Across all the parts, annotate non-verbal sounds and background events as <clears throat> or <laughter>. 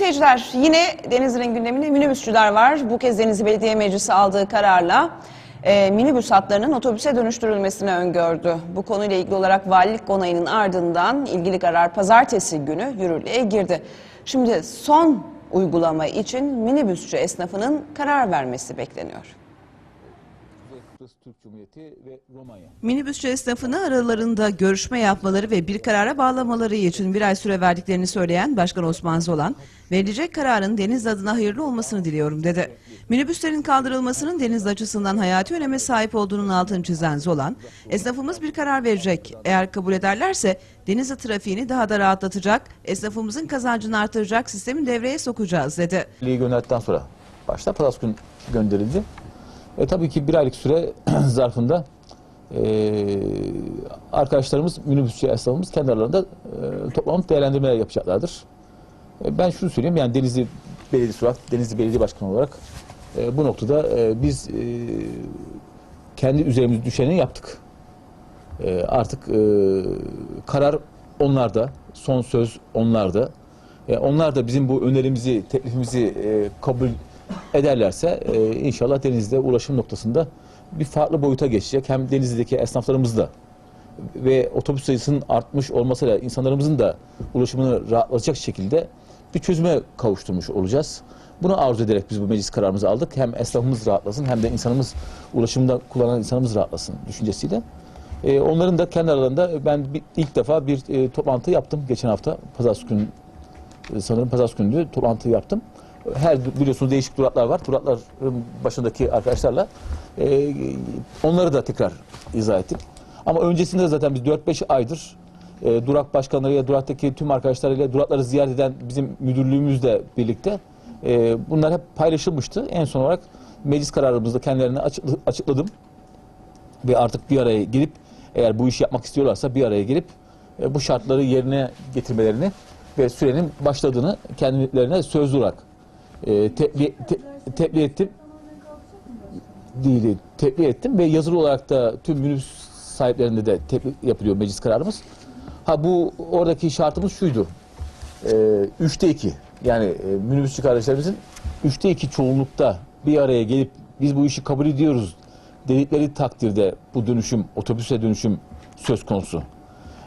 seyirciler yine Denizli'nin gündeminde minibüsçüler var. Bu kez Denizli Belediye Meclisi aldığı kararla e, minibüs hatlarının otobüse dönüştürülmesini öngördü. Bu konuyla ilgili olarak valilik onayının ardından ilgili karar pazartesi günü yürürlüğe girdi. Şimdi son uygulama için minibüsçü esnafının karar vermesi bekleniyor. Kıbrıs Türk Cumhuriyeti ve Romanya. Minibüsçü esnafını aralarında görüşme yapmaları ve bir karara bağlamaları için bir ay süre verdiklerini söyleyen Başkan Osman Zolan, verilecek kararın Denizli adına hayırlı olmasını diliyorum dedi. Minibüslerin kaldırılmasının Denizli açısından hayati öneme sahip olduğunun altını çizen Zolan, esnafımız bir karar verecek. Eğer kabul ederlerse Denizli trafiğini daha da rahatlatacak, esnafımızın kazancını artıracak sistemi devreye sokacağız dedi. Liği gönderdikten sonra başta günü gönderildi. E, tabii ki bir aylık süre <clears throat> zarfında e, arkadaşlarımız, minibüsçü esnafımız kendi aralarında e, toplanıp değerlendirmeler yapacaklardır. E, ben şunu söyleyeyim yani Denizli Belediyesi olarak, Denizli Belediye Başkanı olarak e, bu noktada e, biz e, kendi üzerimize düşeni yaptık. E, artık e, karar onlarda, son söz onlarda. E, onlar da bizim bu önerimizi, teklifimizi e, kabul ederlerse e, inşallah Denizli'de ulaşım noktasında bir farklı boyuta geçecek. Hem Denizli'deki esnaflarımız da ve otobüs sayısının artmış olmasıyla insanlarımızın da ulaşımını rahatlatacak şekilde bir çözüme kavuşturmuş olacağız. Bunu arzu ederek biz bu meclis kararımızı aldık. Hem esnafımız rahatlasın hem de insanımız ulaşımda kullanan insanımız rahatlasın düşüncesiyle. E, onların da kendi aralarında ben bir, ilk defa bir e, toplantı yaptım geçen hafta pazartesi günü e, sanırım pazartesi günü toplantı yaptım. Her biliyorsunuz değişik duraklar var. Durakların başındaki arkadaşlarla e, onları da tekrar izah ettik. Ama öncesinde de zaten biz 4-5 aydır e, durak başkanlarıyla, duraktaki tüm arkadaşlarıyla durakları ziyaret eden bizim müdürlüğümüzle birlikte e, bunlar hep paylaşılmıştı. En son olarak meclis kararımızda kendilerine açıkla- açıkladım ve artık bir araya gelip eğer bu işi yapmak istiyorlarsa bir araya gelip e, bu şartları yerine getirmelerini ve sürenin başladığını kendilerine sözlü olarak e, tebliğ, te, tebliğ ettim. Değil, tebliğ ettim ve yazılı olarak da tüm minibüs sahiplerinde de tebliğ yapılıyor meclis kararımız. Ha bu oradaki şartımız şuydu. E, üçte iki yani e, minibüsçü kardeşlerimizin üçte iki çoğunlukta bir araya gelip biz bu işi kabul ediyoruz dedikleri takdirde bu dönüşüm, otobüse dönüşüm söz konusu.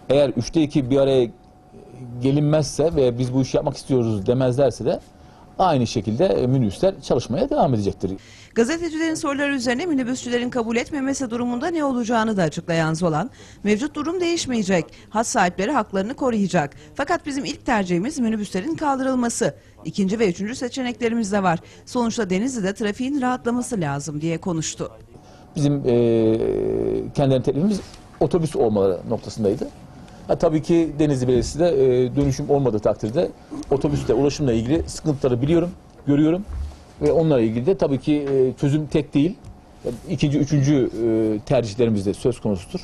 Eğer üçte iki bir araya gelinmezse ve biz bu işi yapmak istiyoruz demezlerse de aynı şekilde e, minibüsler çalışmaya devam edecektir. Gazetecilerin soruları üzerine minibüsçülerin kabul etmemesi durumunda ne olacağını da açıklayan Zolan, mevcut durum değişmeyecek, hat sahipleri haklarını koruyacak. Fakat bizim ilk tercihimiz minibüslerin kaldırılması. İkinci ve üçüncü seçeneklerimiz de var. Sonuçta Denizli'de trafiğin rahatlaması lazım diye konuştu. Bizim e, kendilerinin teklifimiz otobüs olmaları noktasındaydı. Ha, tabii ki Denizli Belediyesi de e, dönüşüm olmadığı takdirde otobüste ulaşımla ilgili sıkıntıları biliyorum, görüyorum. Ve onlarla ilgili de tabii ki e, çözüm tek değil. İkinci, üçüncü e, tercihlerimiz de söz konusudur.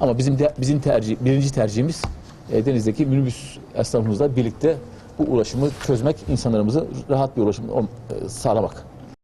Ama bizim de, bizim tercih, birinci tercihimiz e, Deniz'deki minibüs esnafımızla birlikte bu ulaşımı çözmek, insanlarımızı rahat bir ulaşım e, sağlamak.